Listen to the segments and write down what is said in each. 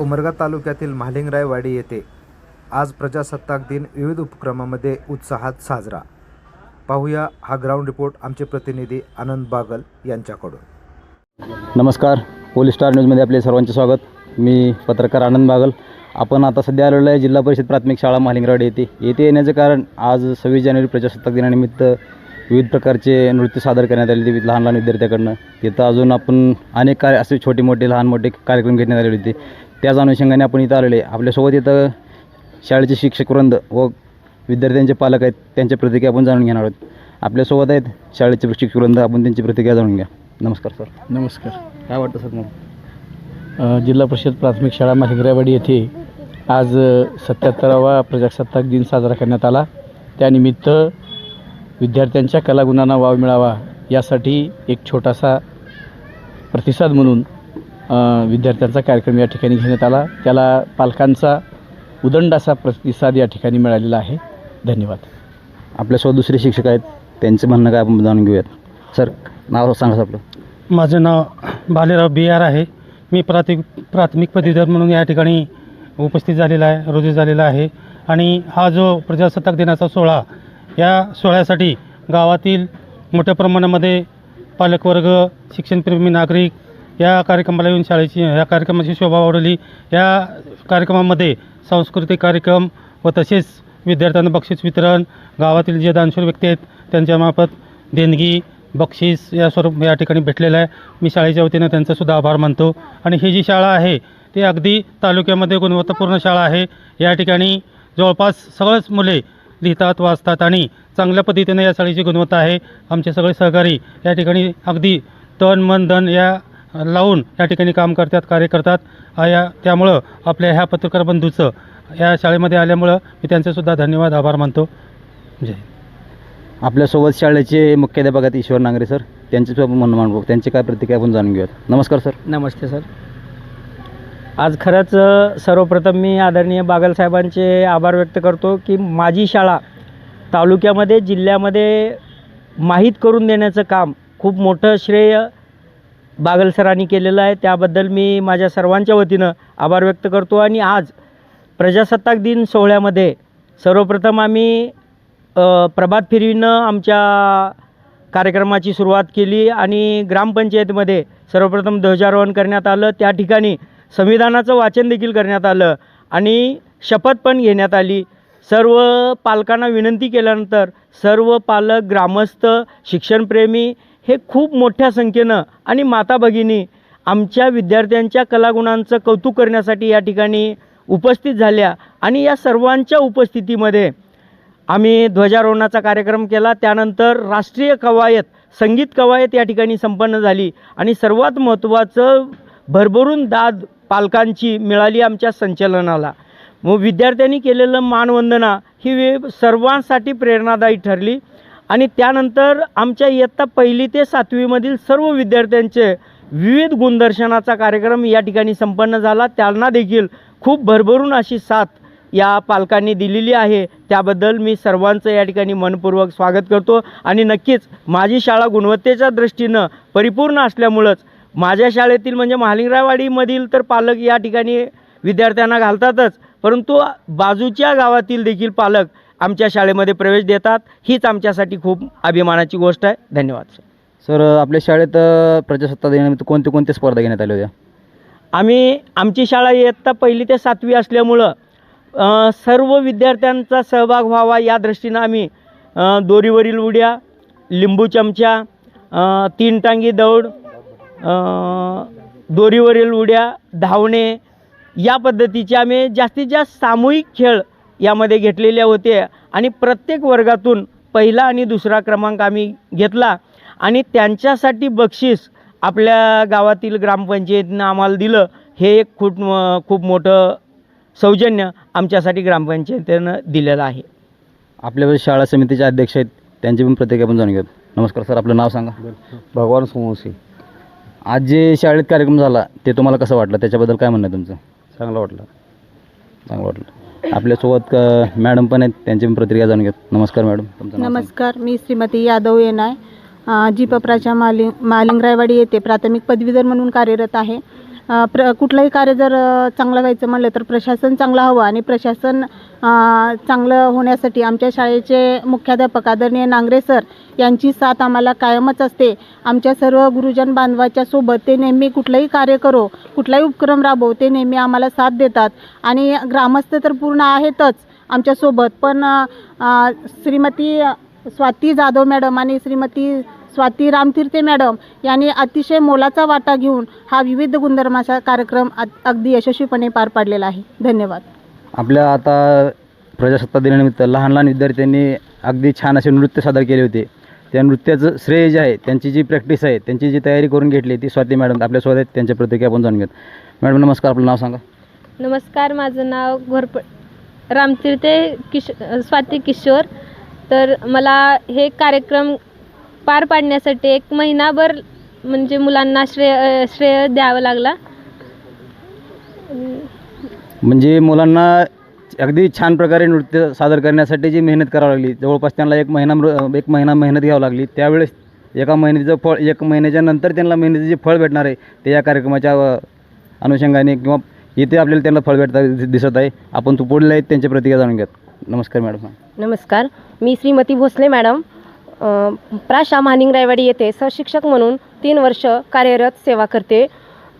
उमरगा तालुक्यातील म्हालिंगरायवाडी येथे आज प्रजासत्ताक दिन विविध उपक्रमामध्ये उत्साहात साजरा. पाहूया हा ग्राउंड रिपोर्ट आमचे प्रतिनिधी आनंद बागल यांच्याकडून. नमस्कार पोलीस स्टार न्यूजमध्ये आपले सर्वांचे स्वागत. मी पत्रकार आनंद बागल. आपण आता सध्या आलेलो आहे जिल्हा परिषद प्राथमिक शाळा महालिंगराड येथे. येथे येण्याचं कारण आज सव्वीस जानेवारी प्रजासत्ताक दिनानिमित्त विविध प्रकारचे नृत्य सादर करण्यात आले होते लहान लहान विद्यार्थ्याकडनं. तिथं अजून आपण अनेक कार्य असे छोटे मोठे लहान मोठे कार्यक्रम घेण्यात आले होते. त्याच अनुषंगाने आपण इथं आलेले. आपल्यासोबत इथं शाळेचे शिक्षक वृंद व विद्यार्थ्यांचे पालक आहेत. त्यांच्या प्रतिक्रिया आपण जाणून घेणार आहोत. आपल्यासोबत आहेत शाळेचे शिक्षक वृंद. आपण त्यांची प्रतिक्रिया जाणून घ्या. नमस्कार सर. नमस्कार. काय वाटतं सर मग जिल्हा परिषद प्राथमिक शाळा माहिगरावाडी येथे आज सत्याहत्तरावा प्रजासत्ताक दिन साजरा करण्यात आला. त्यानिमित्त विद्यार्थ्यांच्या कलागुणांना वाव मिळावा यासाठी एक छोटासा प्रतिसाद म्हणून विद्यार्थ्यांचा कार्यक्रम या ठिकाणी घेण्यात आला. त्याला पालकांचा उदंड असा प्रतिसाद या ठिकाणी मिळालेला आहे. धन्यवाद. आपल्यासोबत दुसरे शिक्षक आहेत. त्यांचं म्हणणं काय आपण जाणून घेऊयात. सर नाव सांगा सर आपलं. माझं नाव भालेराव बी आर आहे. मी प्राथमिक प्राथमिक पदवीधर म्हणून या ठिकाणी उपस्थित झालेला आहे रुजू झालेला आहे. आणि हा जो प्रजासत्ताक दिनाचा सोहळा या सोहळ्यासाठी गावातील मोठ्या प्रमाणामध्ये पालकवर्ग शिक्षणप्रेमी नागरिक या कार्यक्रमाला येऊन शाळेची या कार्यक्रमाची शोभा वाढवली. या कार्यक्रमामध्ये सांस्कृतिक कार्यक्रम व तसेच विद्यार्थ्यांना बक्षीस वितरण गावातील जे दानशूर व्यक्ती आहेत त्यांच्यामार्फत देणगी बक्षीस या स्वरूप या ठिकाणी भेटलेलं आहे. मी शाळेच्या वतीनं त्यांचासुद्धा आभार मानतो. आणि ही जी शाळा आहे ती अगदी तालुक्यामध्ये गुणवत्तापूर्ण शाळा आहे. या ठिकाणी जवळपास सगळंच मुले लिहितात वाचतात आणि चांगल्या पद्धतीने या शाळेची गुणवत्ता आहे. आमचे सगळे सहकारी या ठिकाणी अगदी तन मन धन या लावून या ठिकाणी काम करतात कार्य करतात. आ या त्यामुळं आपल्या ह्या पत्रकार बंधूचं या शाळेमध्ये आल्यामुळं मी त्यांचेसुद्धा धन्यवाद आभार मानतो. जय. आपल्यासोबत शाळेचे मुख्याध्यापक आहेत ईश्वर नांगरे सर. त्यांचे म्हणणं मांडू त्यांची काय प्रतिक्रिया आपण जाणून घेऊयात. नमस्कार सर. नमस्ते सर. आज खरंच सर्वप्रथम मी आदरणीय बागलसाहेबांचे आभार व्यक्त करतो की माझी शाळा तालुक्यामध्ये जिल्ह्यामध्ये माहीत करून देण्याचं काम खूप मोठं श्रेय बागल सरांनी केलेलं आहे. त्याबद्दल मी माझ्या सर्वांच्या वतीनं आभार व्यक्त करतो. आणि आज प्रजासत्ताक दिन सोहळ्यामध्ये सर्वप्रथम आम्ही प्रभात फेरीनं आमच्या कार्यक्रमाची सुरुवात केली आणि ग्रामपंचायतीमध्ये सर्वप्रथम ध्वजारोहण करण्यात आलं. त्या ठिकाणी संविधानाचं वाचन देखील करण्यात आलं आणि शपथ पण घेण्यात आली. सर्व पालकांना विनंती केल्यानंतर सर्व पालक ग्रामस्थ शिक्षणप्रेमी हे खूप मोठ्या संख्येनं आणि माता भगिनी आमच्या विद्यार्थ्यांच्या कलागुणांचं कौतुक करण्यासाठी या ठिकाणी उपस्थित झाल्या आणि या सर्वांच्या उपस्थितीमध्ये आम्ही ध्वजारोहणाचा कार्यक्रम केला. त्यानंतर राष्ट्रीय कवायत संगीत कवायत या ठिकाणी संपन्न झाली आणि सर्वात महत्त्वाचं भरभरून दाद पालकांची मिळाली आमच्या संचलनाला. मग विद्यार्थ्यांनी केलेलं मानवंदना ही वे- सर्वांसाठी प्रेरणादायी ठरली आणि त्यानंतर आमच्या इयत्ता पहिली ते सातवीमधील सर्व विद्यार्थ्यांचे विविध गुणदर्शनाचा कार्यक्रम या ठिकाणी संपन्न झाला. त्यांना देखील खूप भरभरून अशी साथ या पालकांनी दिलेली आहे. त्याबद्दल मी सर्वांचं या ठिकाणी मनपूर्वक स्वागत करतो आणि नक्कीच माझी शाळा गुणवत्तेच्या दृष्टीनं परिपूर्ण असल्यामुळंच माझ्या शाळेतील म्हणजे महालिंगरावाडीमधील तर पालक या ठिकाणी विद्यार्थ्यांना घालतातच. परंतु बाजूच्या गावातील देखील पालक आमच्या शाळेमध्ये प्रवेश देतात. हीच आमच्यासाठी खूप अभिमानाची गोष्ट आहे. धन्यवाद सर. सर आपल्या शाळेत अ, प्रजासत्ताक दिनानिमित्त कोणत्या कोणत्या स्पर्धा घेण्यात आल्या होत्या? आम्ही आमची शाळा इयत्ता पहिली ते सातवी असल्यामुळं सर्व विद्यार्थ्यांचा सहभाग व्हावा या दृष्टीनं आम्ही दोरीवरील उड्या लिंबू चमचा तीन टांगी दौड दोरीवरील उड्या धावणे या पद्धतीचे आम्ही जास्तीत जास्त सामूहिक खेळ यामध्ये घेतलेले होते. आणि प्रत्येक वर्गातून पहिला आणि दुसरा क्रमांक आम्ही घेतला. आणि त्यांच्यासाठी बक्षीस आपल्या गावातील ग्रामपंचायतीनं आम्हाला दिलं. हे एक खूप खूप मोठं सौजन्य आमच्यासाठी ग्रामपंचायतीनं दिलेलं आहे. आपल्या शाळा समितीचे अध्यक्ष आहेत. त्यांची पण प्रतिक्रिया आपण जाणून घेऊयात. नमस्कार सर आपलं नाव सांगा. भगवान सोमवंशी. आज जे शाळेत कार्यक्रम झाला ते तुम्हाला कसं वाटलं? त्याच्याबद्दल काय म्हणणं आहे तुमचं? चांगलं वाटलं. चांगलं वाटलं. आपल्यासोबत अ, मॅडम पण आहेत. त्यांची पण प्रतिक्रिया जाणून घेत नमस्कार मॅडम. तुमचं नाव सांगा. नमस्कार मी श्रीमती यादव येनाय अ, जी पपराच्या मालिंग मालिंगरायवाडी येथे प्राथमिक पदवीधर म्हणून कार्यरत आहे. अ, प्र कुठलंही कार्य जर अ, चांगलं व्हायचं म्हणलं तर प्रशासन चांगलं हवं आणि प्रशासन चांगलं होण्यासाठी आमच्या शाळेचे मुख्याध्यापक आदरणीय नांगरे सर यांची साथ आम्हाला कायमच असते. आमच्या सर्व गुरुजन बांधवाच्या सोबत ते नेहमी कुठलंही कार्य करो कुठलाही उपक्रम राबवो ते नेहमी आम्हाला साथ देतात. आणि ग्रामस्थ तर पूर्ण आहेतच आमच्यासोबत पण श्रीमती स्वाती जाधव मॅडम आणि श्रीमती स्वाती रामतीर्थे मॅडम यांनी अतिशय मोलाचा वाटा घेऊन हा विविध गुणधर्माचा कार्यक्रम अग- अगदी यशस्वीपणे पार पाडलेला आहे. धन्यवाद. आपल्या आता प्रजासत्ताक दिनानिमित्त लहान लहान विद्यार्थ्यांनी अगदी छान असे नृत्य सादर केले होते. त्या नृत्याचं श्रेय जे आहे त्यांची जी प्रॅक्टिस आहे त्यांची जी तयारी करून घेतली ती स्वाती मॅडम आपल्यासोबत आहेत त्यांच्या प्रतिक्रिया आपण जाणून घेत मॅडम नमस्कार आपलं नाव सांगा. नमस्कार माझं नाव घोरप रामतीर्थे किश स्वाती किशोर. तर मला हे कार्यक्रम पार पाडण्यासाठी एक महिनाभर म्हणजे मुलांना श्रेय श्रेय द्यावं लागला. म्हणजे मुलांना अगदी छान प्रकारे नृत्य सादर करण्यासाठी जी मेहनत करावी लागली जवळपास त्यांना एक महिना मृ- एक महिना मेहनत घ्यावी लागली त्यावेळेस एका महिन्याचं फळ एक महिन्याच्या नंतर त्यांना मेहनतीचे जे फळ भेटणार आहे ते या कार्यक्रमाच्या अनुषंगाने किंवा इथे आपल्याला त्यांना फळ भेटता दिसत आहे. आपण तू पुढले आहेत त्यांच्या प्रतिक्रिया जाणून घेत नमस्कार मॅडम. नमस्कार. मी श्रीमती भोसले मॅडम. प्राशा महानिंग रायवाडी येथे सहशिक्षक म्हणून तीन वर्ष कार्यरत सेवा करते.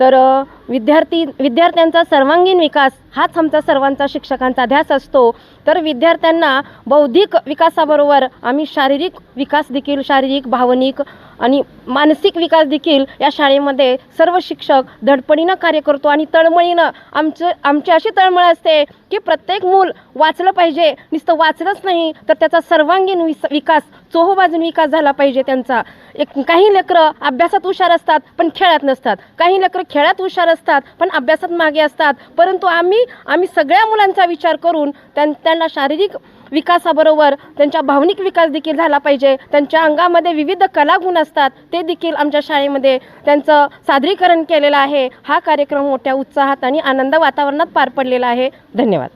तर विद्यार्थी विद्यार्थ्यांचा सर्वांगीण विकास हाच आमचा सर्वांचा शिक्षकांचा ध्यास असतो. तर विद्यार्थ्यांना बौद्धिक विकासाबरोबर आम्ही शारीरिक विकास देखील शारीरिक भावनिक आणि मानसिक विकास देखील या शाळेमध्ये सर्व शिक्षक धडपडीनं कार्य करतो आणि तळमळीनं आमचं आमची अशी तळमळ असते की प्रत्येक मूल वाचलं पाहिजे. नुसतं वाचलंच नाही तर त्याचा सर्वांगीण विस विकास चोहोबाजून विकास झाला पाहिजे त्यांचा. एक काही लेकरं अभ्यासात हुशार असतात पण खेळात नसतात. काही लेकरं खेळात हुशार असतात पण अभ्यासात मागे असतात. परंतु आम्ही आम्ही सगळ्या मुलांचा विचार करून त्यां त्यांना शारीरिक विकासाबरोबर त्यांच्या भावनिक विकास देखील झाला पाहिजे. त्यांच्या अंगामध्ये विविध कलागुण असतात. ते देखील आमच्या शाळेमध्ये त्यांचं सादरीकरण केलेलं आहे. हा कार्यक्रम मोठ्या उत्साहात आणि आनंद वातावरणात पार पडलेला आहे. धन्यवाद.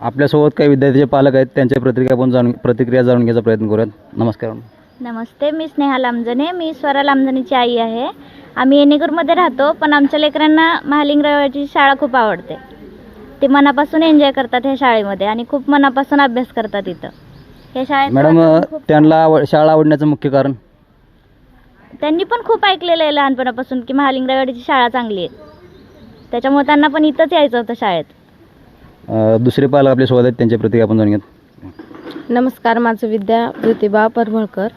आपल्यासोबत काही विद्यार्थीचे पालक आहेत त्यांच्या प्रतिक्रिया पण जाणून प्रतिक्रिया जाणून घ्यायचा प्रयत्न करूयात. नमस्कार. नमस्ते मी स्नेहा लांबजणे मी स्वरा लांबजणीची आई आहे. आम्ही येणेगूरमध्ये राहतो पण आमच्या लेकरांना महालिंगरावाची शाळा खूप आवडते. ते मनापासून एन्जॉय करतात ह्या शाळेमध्ये आणि खूप मनापासून अभ्यास करतात इथं. ह्या शाळेत मॅडम त्यांना आवड शाळा आवडण्याचं मुख्य कारण? त्यांनी पण खूप ऐकलेलं आहे लहानपणापासून की महालिंगरावाडीची शाळा चांगली आहे. त्याच्यामुळे त्यांना पण इथंच यायचं होतं शाळेत. अ, दुसरे पालक आपल्यासोबत आहेत त्यांच्या प्रतिक्रिया आपण जाणून घेत नमस्कार माझं विद्या ज्योतिबा परभळकर.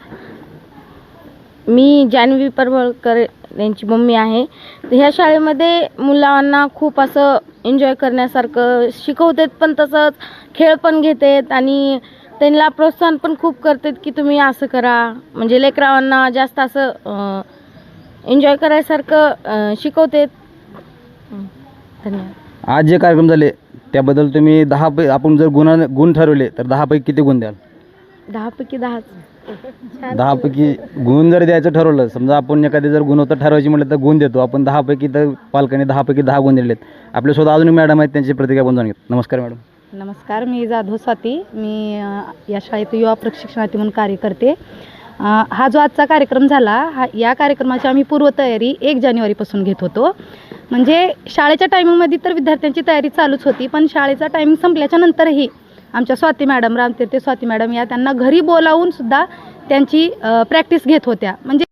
मी जान्हवी परभळकर यांची मम्मी आहे. तर ह्या शाळेमध्ये मुलांना खूप असं एन्जॉय करण्यासारखं शिकवतात पण तसंच खेळ पण घेतात आणि त्यांना प्रोत्साहन पण खूप करतात की तुम्ही असं करा. म्हणजे लेकरांना जास्त असं एन्जॉय करायसारखं शिकवतात. धन्यवाद. आज जे कार्यक्रम झाले त्याबद्दल तुम्ही दहा पै आपण जर गुणा गुण ठरवले तर दहापैकी किती गुण द्याल? दहापैकी दहाच. दहापैकी गुण जर द्यायचं ठरवलं समजा आपण एखादी जर गुणवत्ता ठरवायची म्हटलं तर गुण देतो. आपण दहापैकी तर पालकांनी दहापैकी दहा गुण दिलेत. आपल्यासोबत अजून मॅडम आहेत त्यांची प्रतिक्रिया आपण जाणून घेत नमस्कार मॅडम. नमस्कार मी जाधव स्वाती. मी अ, या शाळेत युवा प्रशिक्षणार्थी म्हणून कार्य करते हा जो आजचा कार्यक्रम झाला हा या कार्यक्रमाची आम्ही पूर्वतयारी एक जानेवारीपासून घेत होतो. म्हणजे शाळेच्या टायमिंगमध्ये तर विद्यार्थ्यांची तयारी चालूच होती पण शाळेचा टायमिंग संपल्याच्या नंतरही आमच्या स्वाती मॅडम रामतीर्थे स्वाती मॅडम या त्यांना घरी बोलावून सुद्धा त्यांची प्रॅक्टिस घेत होत्या. म्हणजे